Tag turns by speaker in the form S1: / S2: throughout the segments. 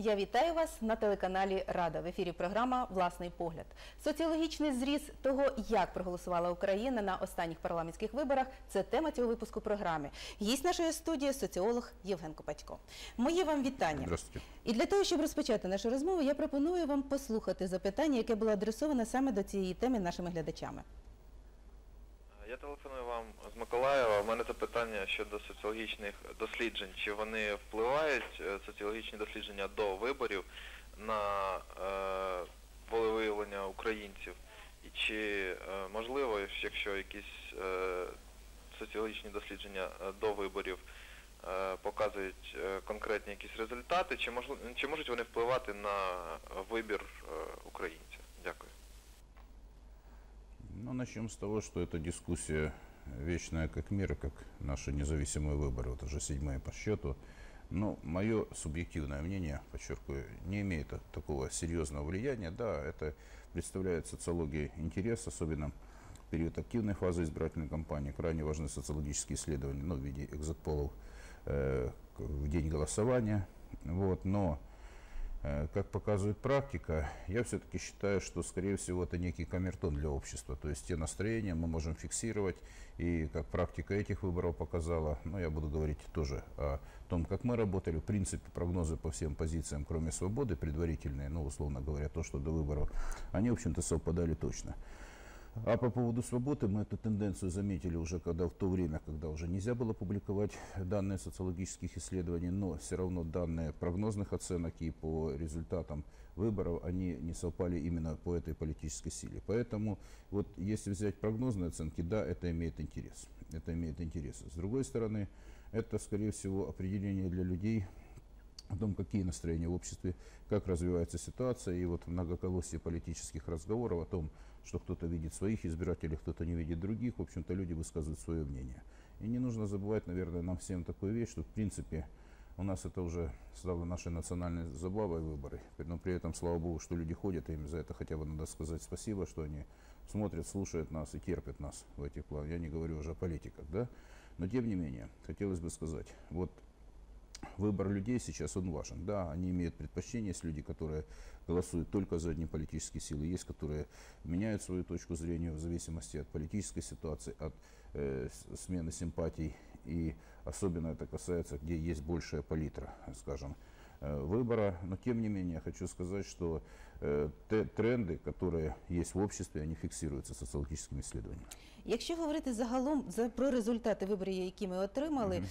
S1: Я вітаю вас на телеканалі Рада. В ефірі програма Власний погляд. Соціологічний зріз того, як проголосувала Україна на останніх парламентських виборах. Це тема цього випуску програми. Гість нашої студії соціолог Євген Копатько. Моє вам вітання.
S2: Здравствуйте.
S1: І для того, щоб розпочати нашу розмову, я пропоную вам послухати запитання, яке було адресоване саме до цієї теми нашими глядачами.
S3: Телефоную вам з Миколаєва. У мене запитання щодо соціологічних досліджень. Чи вони впливають, е, соціологічні дослідження до виборів, на е, волевиявлення українців? І чи е, можливо, якщо якісь е, соціологічні дослідження е, до виборів е, показують е, конкретні якісь результати, чи, можли, чи можуть вони впливати на вибір е, українця? Дякую.
S2: Ну, начнем с того, что эта дискуссия вечная как мир, как наши независимые выборы, вот уже седьмые по счету. Но мое субъективное мнение, подчеркиваю, не имеет такого серьезного влияния. Да, это представляет социологии интерес, особенно в период активной фазы избирательной кампании. Крайне важны социологические исследования ну, в виде экзит-полов э, в день голосования. Вот, но Как показывает практика, я все-таки считаю, что, скорее всего, это некий камертон для общества. То есть те настроения мы можем фиксировать. И как практика этих выборов показала, ну, я буду говорить тоже о том, как мы работали. В принципе, прогнозы по всем позициям, кроме свободы, предварительные, ну, условно говоря, то, что до выборов, они, в общем-то, совпадали точно. А по поводу свободы мы эту тенденцию заметили уже когда в то время, когда уже нельзя было публиковать данные социологических исследований, но все равно данные прогнозных оценок и по результатам выборов, они не совпали именно по этой политической силе. Поэтому вот если взять прогнозные оценки, да, это имеет интерес. Это имеет интерес. С другой стороны, это, скорее всего, определение для людей о том, какие настроения в обществе, как развивается ситуация, и вот многоколосие политических разговоров о том, что кто-то видит своих избирателей, кто-то не видит других, в общем-то, люди высказывают свое мнение. И не нужно забывать, наверное, нам всем такую вещь, что, в принципе, у нас это уже стало нашей национальной забавой выборы. Но при этом, слава богу, что люди ходят, и им за это хотя бы надо сказать спасибо, что они смотрят, слушают нас и терпят нас в этих планах. Я не говорю уже о политиках, да? Но, тем не менее, хотелось бы сказать, вот выбор людей сейчас он важен. Да, они имеют предпочтение, есть люди, которые голосуют только за одни политические силы, есть, которые меняют свою точку зрения в зависимости от политической ситуации, от э, смены симпатий. И особенно это касается, где есть большая палитра, скажем, э, выбора. Но тем не менее, хочу сказать, что э, те тренды, которые есть в обществе, они фиксируются социологическими исследованиями.
S1: Якщо говорити загалом за про результати виборів, які ми отримали,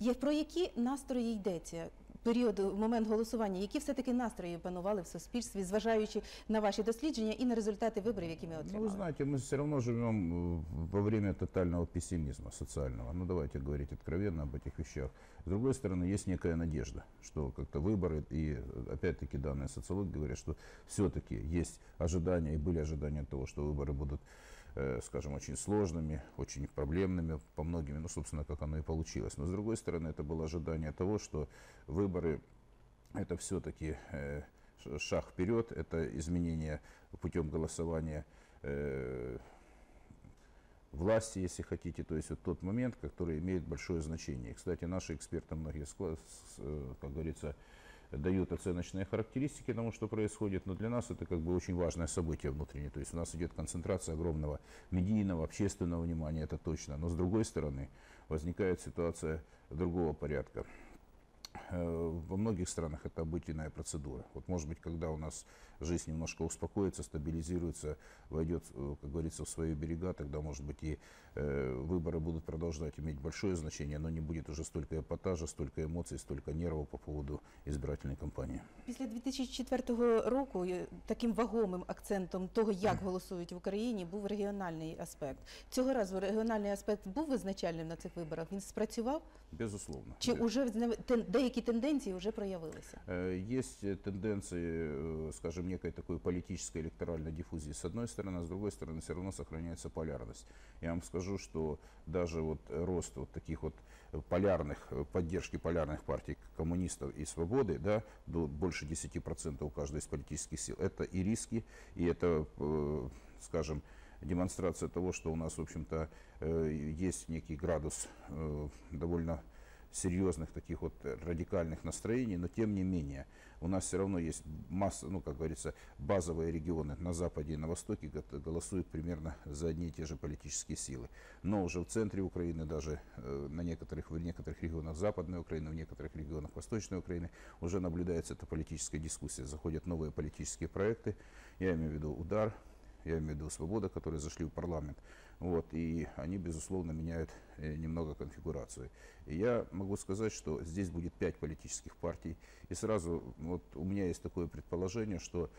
S1: є про які настрої йдеться? Період, момент голосування, які все-таки настрої панували в суспільстві, зважаючи на ваші дослідження і на результати виборів, які ми
S2: Ну,
S1: отримали?
S2: вы знаете, мы все равно живем э, во время тотального пессимизма социального. Ну, давайте говорить откровенно об этих вещах. С другой стороны, есть некая надежда, что как-то выборы, и э, опять-таки данные социологи говорят, что все-таки есть ожидания, и были ожидания того, что выборы будут, э, скажем, очень сложными, очень проблемными по многим, ну, собственно, как оно и получилось. Но, с другой стороны, это было ожидание того, что выборы это все-таки э, шаг вперед, это изменение путем голосования э, власти, если хотите, то есть вот тот момент, который имеет большое значение. Кстати, наши эксперты многие, э, как говорится, дают оценочные характеристики тому, что происходит, но для нас это как бы очень важное событие внутреннее. То есть у нас идет концентрация огромного медийного, общественного внимания, это точно. Но с другой стороны, возникает ситуация другого порядка. Э, Во многих странах это обыденная процедура. Вот может быть, когда у нас жизнь немножко успокоится, стабилизируется, войдет, э, как говорится, в свои берега, тогда, может быть, и э, выборы будут продолжать иметь большое значение, но не будет уже столько эпатажа, столько эмоций, столько нервов по поводу избирательной кампании.
S1: Після 2004 року е, таким вагомим акцентом того, як голосують в Україні, був регіональний аспект. Цього разу регіональний аспект був визначальним на цих виборах. Він спрацював?
S2: Безусловно.
S1: Чи
S2: Бе-
S1: уже зне- тен- деякі тенденції вже проявилися?
S2: Э, Есть э, скажем, некой такой политической электоральной диффузии с одной стороны, а с другой стороны все равно сохраняется полярность. Я вам скажу, что даже вот рост вот таких вот полярных, поддержки полярных партий коммунистов и свободы, да, до больше 10% у каждой из политических сил, это и риски, и это, э, скажем, демонстрация того, что у нас, в общем-то, э, есть некий градус э, довольно серьезных таких вот э, радикальных настроений, но тем не менее у нас все равно есть масса, ну, как говорится, базовые регионы на Западе и на Востоке голосуют примерно за одни и те же политические силы. Но уже в центре Украины, даже э, на некоторых, в некоторых регионах Западной Украины, в некоторых регионах Восточной Украины уже наблюдается эта политическая дискуссия. Заходят новые политические проекты, я имею в виду «Удар», я имею в виду «Свобода», которые зашли в парламент. Вот, и они, безусловно, меняют э, немного конфигурацию. И я могу сказать, что здесь будет пять политических партий. И сразу вот у меня есть такое предположение, что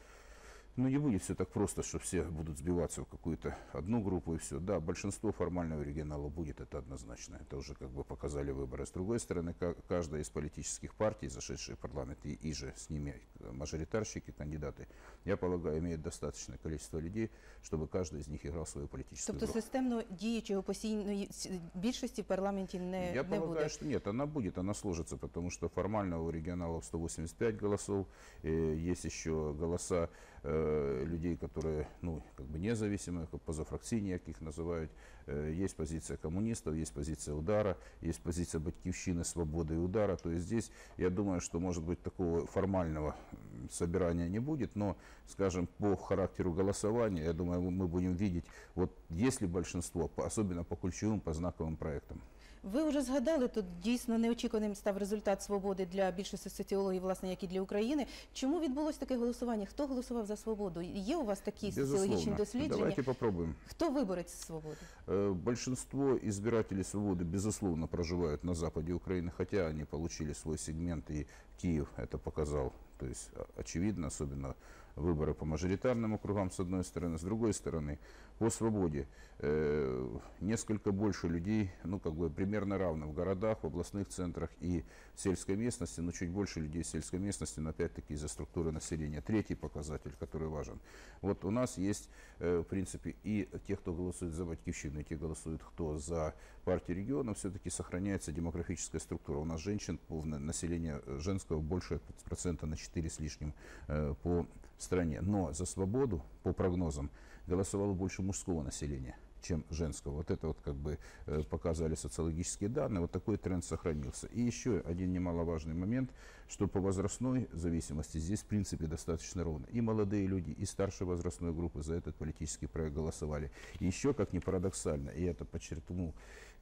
S2: ну, не будет все так просто, что все будут сбиваться в какую-то одну группу и все. Да, большинство формального регионала будет, это однозначно. Это уже как бы показали выборы. С другой стороны, ка- каждая из политических партий, зашедшие в парламент, и, и же с ними э, мажоритарщики, кандидаты, я полагаю, имеют достаточное количество людей, чтобы каждый из них играл свою политическую
S1: Тобто
S2: игру.
S1: системно діючої опозиційної с- більшості в парламенті не,
S2: Я
S1: не
S2: полагаю,
S1: буде.
S2: что нет, она будет, она сложится, потому что формально у регионалов 185 голосов, э, есть еще голоса э, людей, которые, ну, как бы независимые, как позафракційні, як їх называют, Э, есть позиция коммунистов, есть позиция удара, есть позиция батькивщины, свободы и удара, то есть здесь, я думаю, что, может быть, такого формального м, собирания не будет, но, скажем, по характеру голосования, я думаю, мы мы будем видеть, вот если большинство, по- особенно по ключевым, по знаковым проектам,
S1: Ви вже згадали, тут дійсно неочікуваним став результат свободи для більшості соціологів, власне, як і для України. Чому відбулось таке голосування? Хто голосував за свободу? Є у вас такі соціологічні
S2: Безусловно.
S1: дослідження?
S2: Давайте попробуем.
S1: Хто виборець свободи?
S2: Э, Большинство избирателей свободы, безусловно, проживают на западе Украины, хотя они получили свой сегмент, и Киев это показал. То есть, очевидно, особенно выборы по мажоритарным округам, с одной стороны, с другой стороны, по свободе. э, несколько больше людей, ну, как бы примерно равно в городах, в областных центрах и в сельской местности, но чуть больше людей в сельской местности, но опять-таки из-за структуры населения. Третий показатель, который важен. Вот у нас есть, э, в принципе, и те, кто голосует за Батьковщину, и те голосуют, кто за партию региона, все-таки сохраняется демографическая структура. У нас женщин, население э, женского больше процента на 4 с лишним э, по стране. Но за свободу, по прогнозам, голосовало больше мужского населения чем женского. Вот это вот как бы э, показали социологические данные. Вот такой тренд сохранился. И еще один немаловажный момент, что по возрастной зависимости здесь в принципе достаточно ровно. И молодые люди, и старшей возрастной группы за этот политический проект голосовали. И еще, как ни парадоксально, и это подчеркнул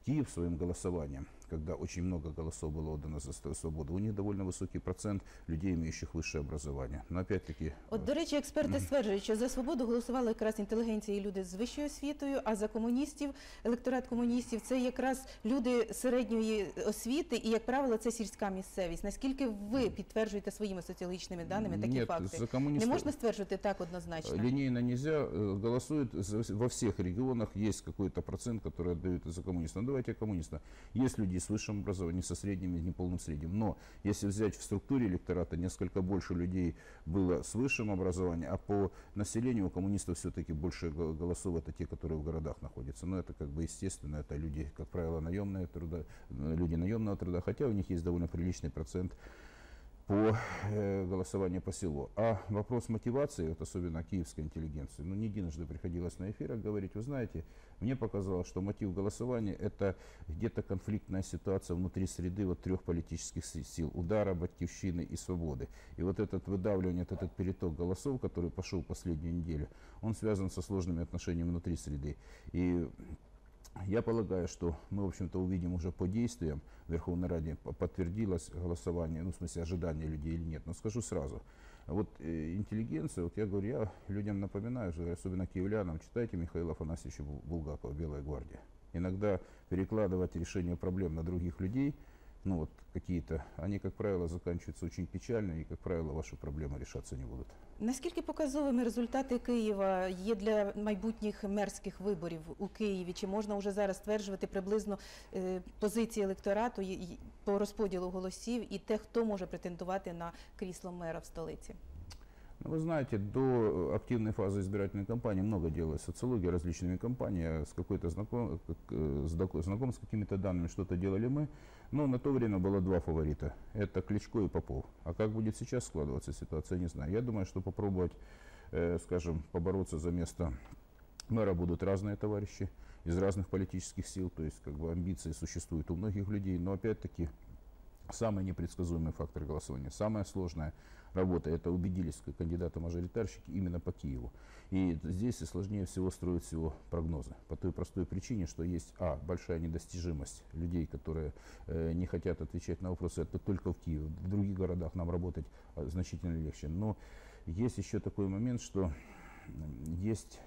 S2: Киев своим голосованием, когда очень много голосов было отдано за ст- свободу, у них довольно высокий процент людей, имеющих высшее образование. Но опять-таки
S1: От, до речі, експерти стверджують, що за свободу голосували якраз інтелігенція і люди з вищою освітою, а за комуністів, електорат комуністів це якраз люди середньої освіти, і, як правило, це сільська місцевість. Наскільки ви підтверджуєте своїми соціологічними даними такі
S2: Нет,
S1: факти?
S2: за коммунистов-
S1: Не можна стверджувати так однозначно.
S2: Линейно нельзя. Э, Голосуют за- во всех регионах. Есть какой-то процент, который отдают за коммунистов. Давайте коммунистов. Есть люди с высшим образованием, со средним и неполным средним. Но если взять в структуре электората, несколько больше людей было с высшим образованием, а по населению у коммунистов все-таки больше го- голосов это те, которые в городах находятся. Но это как бы естественно, это люди, как правило, наемные труда, люди наемного труда, хотя у них есть довольно приличный процент по э, голосованию по селу. А вопрос мотивации, вот особенно киевской интеллигенции, ну не единожды приходилось на эфирах говорить, вы знаете, мне показалось, что мотив голосования это где-то конфликтная ситуация внутри среды вот трех политических си- сил, удара, батьковщины и свободы. И вот этот выдавливание, вот этот переток голосов, который пошел последнюю неделю, он связан со сложными отношениями внутри среды. И я полагаю, что мы, в общем-то, увидим уже по действиям в Верховной Раде, по- подтвердилось голосование, ну, в смысле, ожидания людей или нет. Но скажу сразу, вот э, интеллигенция, вот я говорю, я людям напоминаю, особенно киевлянам, читайте Михаила Афанасьевича Бу- Булгакова «Белая гвардия». Иногда перекладывать решение проблем на других людей, ну вот какие-то, они, как правило, заканчиваются очень печально, и, как правило, ваши проблемы решаться не будут.
S1: Наскільки показовими результати Києва є для майбутніх мерських виборів у Києві? Чи можна вже зараз стверджувати приблизно е, позиції електорату по розподілу голосів і те, хто може претендувати на крісло мера в столиці?
S2: Вы знаете, до э, активной фазы избирательной кампании много делалось социологии различными компаниями, с какой-то знаком, э, доко- знаком с какими-то данными, что-то делали мы. Но на то время было два фаворита. Это Кличко и Попов. А как будет сейчас складываться ситуация, не знаю. Я думаю, что попробовать, э, скажем, побороться за место мэра будут разные товарищи из разных политических сил. То есть, как бы амбиции существуют у многих людей. Но опять-таки, самый непредсказуемый фактор голосования. Самая сложная работа, это убедились кандидаты-мажоритарщики именно по Киеву. И здесь сложнее всего строить всего прогнозы. По той простой причине, что есть, а, большая недостижимость людей, которые э, не хотят отвечать на вопросы, это только в Киеве. В других городах нам работать э, значительно легче. Но есть еще такой момент, что есть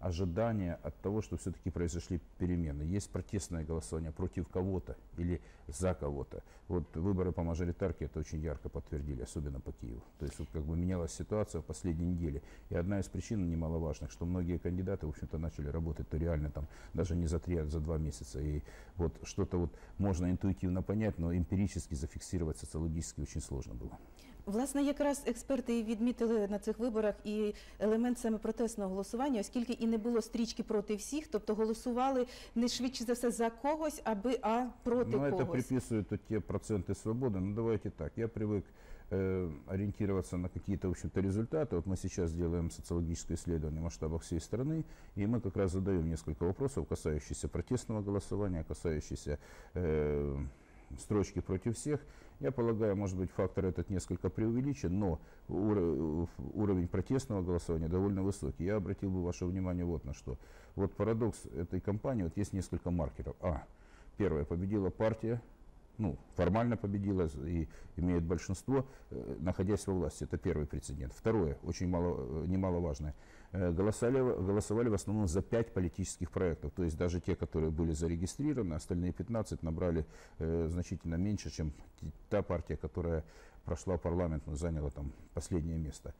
S2: ожидания от того, что все-таки произошли перемены. Есть протестное голосование против кого-то или за кого-то. Вот выборы по мажоритарке это очень ярко подтвердили, особенно по Киеву. То есть вот как бы менялась ситуация в последней неделе. И одна из причин немаловажных, что многие кандидаты, в общем-то, начали работать-то реально там даже не за три, а за два месяца. И вот что-то вот можно интуитивно понять, но эмпирически зафиксировать социологически очень сложно было.
S1: Власне, якраз експерти і відмітили на цих виборах і елемент саме протестного голосування, оскільки і не було стрічки проти всіх, тобто голосували не швидше за все за когось, аби а проти
S2: Ну, это
S1: когось.
S2: приписывают вот те проценты свободы. Ну, давайте так. Я привык э, ориентироваться на какие-то, в общем-то, результаты. Вот мы сейчас делаем социологическое исследование в масштабах всей страны, и мы как раз задаем несколько вопросов, касающихся протестного голосования, касающихся э, строчки против всех. Я полагаю, может быть, фактор этот несколько преувеличен, но уро- уровень протестного голосования довольно высокий. Я обратил бы ваше внимание вот на что. Вот парадокс этой кампании, вот есть несколько маркеров. А, первое, победила партия, ну, формально победила и имеет большинство, э, находясь во власти. Это первый прецедент. Второе, очень мало, э, немаловажное. Э, Голосовали, голосовали в основном за пять политических проектов. То есть даже те, которые были зарегистрированы, остальные 15 набрали э, значительно меньше, чем та партия, которая прошла парламент, но заняла там последнее место.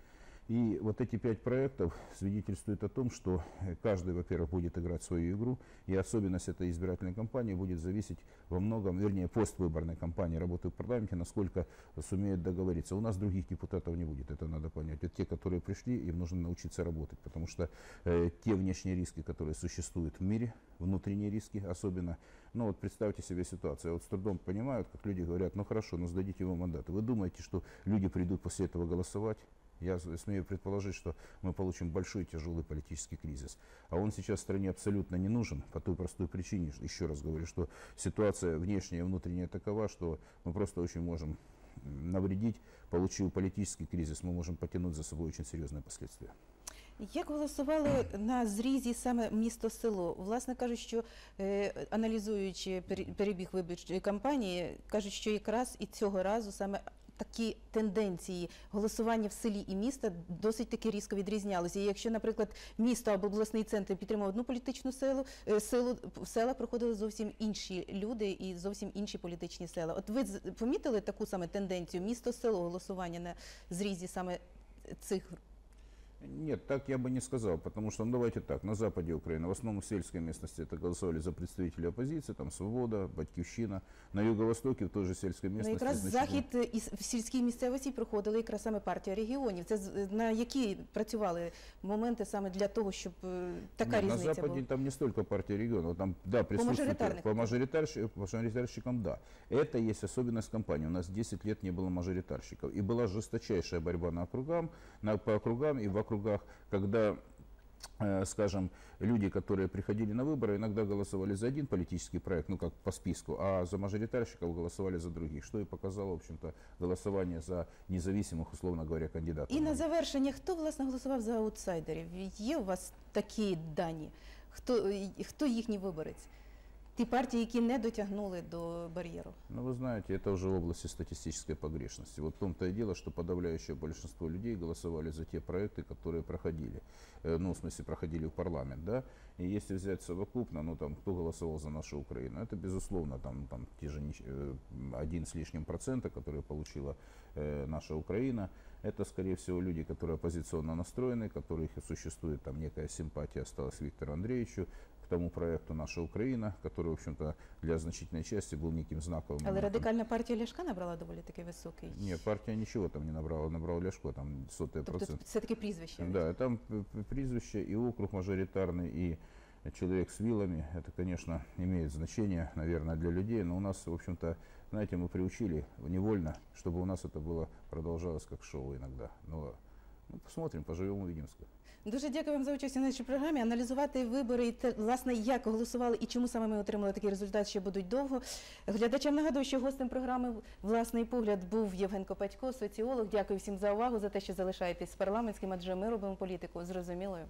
S2: И вот эти пять проектов свидетельствуют о том, что э, каждый, во-первых, будет играть свою игру, и особенность этой избирательной кампании будет зависеть во многом, вернее, поствыборной кампании работы в парламенте, насколько сумеют договориться. У нас других депутатов не будет, это надо понять. Это те, которые пришли, им нужно научиться работать, потому что э, те внешние риски, которые существуют в мире, внутренние риски особенно, ну вот представьте себе ситуацию, вот с трудом понимают, как люди говорят, ну хорошо, ну сдадите его мандат. Вы думаете, что люди придут после этого голосовать? Я с- смею предположить, что мы получим большой тяжелый политический кризис. А он сейчас стране абсолютно не нужен по той простой причине, что- еще раз говорю, что ситуация внешняя и внутренняя такова, что мы просто очень можем м, навредить. Получив политический кризис, мы можем потянуть за собой очень серьезные последствия.
S1: Як голосували на зрізі саме місто-село? Власне кажуть, що е, аналізуючи пері- перебіг виборчої кампанії, кажуть, що якраз і цього разу саме такі тенденції голосування в селі і міста досить таки різко відрізнялися. І якщо, наприклад, місто або обласний центр підтримав одну політичну силу, е, силу в села проходили зовсім інші люди і зовсім інші політичні села. От ви помітили таку саме тенденцію місто-село голосування на зрізі саме цих
S2: Нет, так я бы не сказал, потому что, ну давайте так, на западе Украины, в основном в сельской местности это голосовали за представителей оппозиции, там Свобода, Батьківщина, на юго-востоке в той же сельской
S1: Ну,
S2: местности.
S1: якраз
S2: значительно-
S1: захід е, із в сільській місцевості проходили якраз саме партія регіонів. Це з- на які працювали моменти саме для того, щоб е, така
S2: Нет, на
S1: різниця
S2: Западе
S1: була?
S2: там не столько партия регионов, там, да, присутствует...
S1: мажоритарных.
S2: По мажоритарщикам, по мажоритарщикам, да. Это есть особенность компании. У нас 10 лет не было мажоритарщиков. И была жесточайшая борьба на округам, на, по округам и в округах, когда э, скажем, люди, которые приходили на выборы, иногда голосовали за один политический проект, ну как по списку, а за мажоритарщиков голосовали за других, что и показало, в общем-то, голосование за независимых, условно говоря, кандидатов.
S1: І на завершення, хто власне голосував за аутсайдерів? Є у вас такі дані? Хто, і- хто їхній виборець? Ті партії, які не дотягнули до бар'єру.
S2: Ну, вы знаете, это уже в области статистической погрешности. Вот в том-то и дело, что подавляющее большинство людей голосовали за те проекты, которые проходили. Э, Ну, в смысле, проходили в парламент, да. И если взять совокупно, ну, там, кто голосовал за нашу Украину, это, безусловно, там, там те же нич- э, один с лишним процента, которые получила э, наша Украина. Это, скорее всего, люди, которые оппозиционно настроены, которых и существует там некая симпатия осталась Виктору Андреевичу к тому проекту «Наша Украина», который, в общем-то, для значительной части был неким знаковым
S1: Але
S2: моментом.
S1: радикальна партія Ляшка набрала доволі такий високий.
S2: Нет, партия ничего там не набрала, набрал Ляшко, там сотые
S1: Тобто
S2: процент.
S1: це таке прізвище.
S2: Да, там п- п- прізвище и округ мажоритарный, и человек с вилами. Это, конечно, имеет значение, наверное, для людей, но у нас, в общем-то, знаете, мы приучили невольно, чтобы у нас это было продолжалось как шоу иногда. Но Ну, посмотрим, поживемо, увидим.
S1: Дуже дякую вам за участь у нашій програмі. Аналізувати вибори і те, власне, як голосували і чому саме ми отримали такий результат, ще будуть довго. Глядачам нагадую, що гостем програми Власний погляд був Євген Копатько, соціолог. Дякую всім за увагу, за те, що залишаєтесь парламентським, адже ми робимо політику зрозумілою.